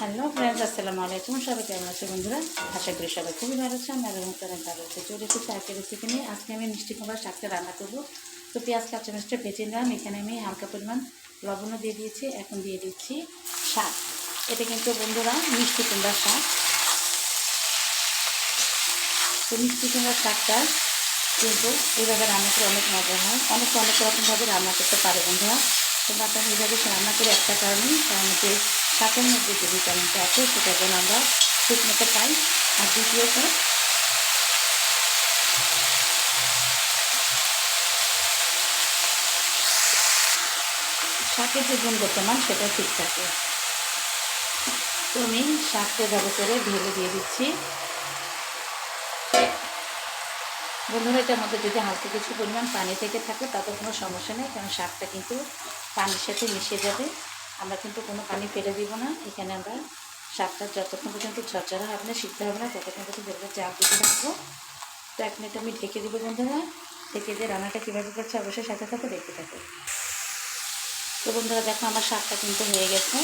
Hello friends আসসালামু আলাইকুম। সবাই কেমন আছে বন্ধুরা? আশা করি সবাই খুবই ভালো আছে আমি আলহামদুলিল্লাহ অনেক ভালো আছে। চলে এসেছি আজকের রেসিপি নিয়ে। আজকে আমি মিষ্টি কুমড়ার শাকটা রান্না করব। তো পেঁয়াজ, কাঁচা মিষ্টি ভেজে নিলাম। এখানে আমি হালকা পরিমাণ লবণও দিয়ে দিয়েছি। এখন দিয়ে দিচ্ছি শাক। এটা কিন্তু বন্ধুরা মিষ্টি কুমড়ার শাক। তো মিষ্টি কুমড়ার শাকটা কিন্তু এইভাবে রান্না করে অনেক মজা হয়। অনেক অনেক রকমভাবে রান্না করতে পারে বন্ধুরা। তোমরা আপনার এইভাবে রান্না করে একটা কারণেই কারণ যে শাকের মধ্যে যে ভিটামিনটা আছে, সেটা যেন আমরা ঠিক মতো পাই। আর দ্বিতীয়ত, শাকের যে গুণগত সেটা ঠিক থাকে। তো আমি শাকটা এভাবে করে ঢেলে দিয়ে দিচ্ছি। বন্ধুরা, এটার মধ্যে যদি হালকা কিছু পরিমাণ পানি থেকে থাকে, তাতে কোনো সমস্যা নেই, কারণ শাকটা কিন্তু পানির সাথে মিশে যাবে। আমরা কিন্তু কোনো পানি ফেলে দিব না। এখানে আমরা শাকটা যতক্ষণ পর্যন্ত ঝরঝরা হবে না, সিদ্ধ হবে না, ততক্ষণ পর্যন্ত এরকম চাপ দিতে রাখব তো এক মিনিট আমি ঢেকে দেবো বন্ধুরা। ঢেকে দিয়ে রান্নাটা কীভাবে করছে অবশ্যই সাথে সাথে দেখতে থাকো। তো বন্ধুরা, দেখো আমার শাকটা কিন্তু হয়ে গেছে।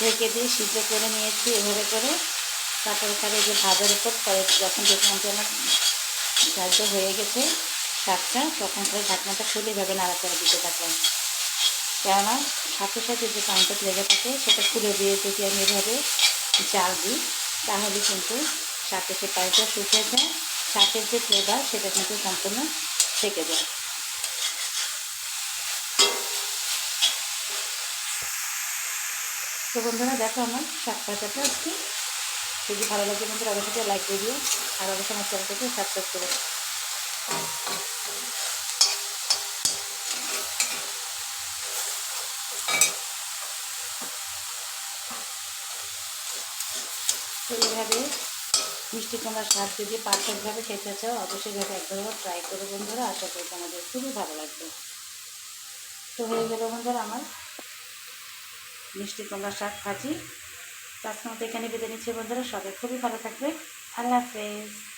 ঢেকে দিয়ে সিদ্ধ করে নিয়েছি এভাবে করে। তারপরে খালি যে ভাজার উপর পরে যখন দেখলাম যে আমার হয়ে গেছে শাকটা তখন করে ঢাকনাটা খুলে এভাবে নাড়াচাড়া দিতে থাকলাম। কেননা শাকের সাথে যে পানিটা লেগে থাকে, সেটা খুলে দিয়ে যদি আমি এভাবে জাল দিই, তাহলে কিন্তু শাকের যে পানিটা শুকিয়ে যায় শাকের যে ফ্লেভার, সেটা কিন্তু সম্পূর্ণ থেকে যায়। তো বন্ধুরা, দেখো আমার শাক ভাজাটা আজকে। যদি ভালো লাগে বন্ধুরা, অবশ্যই লাইক দিয়ে দিও, আর অবশ্যই আমার চ্যানেলটাকে সাবস্ক্রাইব করে এইভাবে মিষ্টি কুমড়ার স্বাদ যদি পারফেক্টভাবে খেতে চাও, অবশ্যই ভাবে একবার ট্রাই করে বন্ধুরা। আশা করি তোমাদের খুবই ভালো লাগবে। তো হয়ে গেল বন্ধুরা আমার মিষ্টি কুমড়ার শাক ভাজি। তার সাথে এখানে বেঁধে নিচ্ছি বন্ধুরা। সবাই খুবই ভালো থাকবে। আল্লাহ হাফেজ।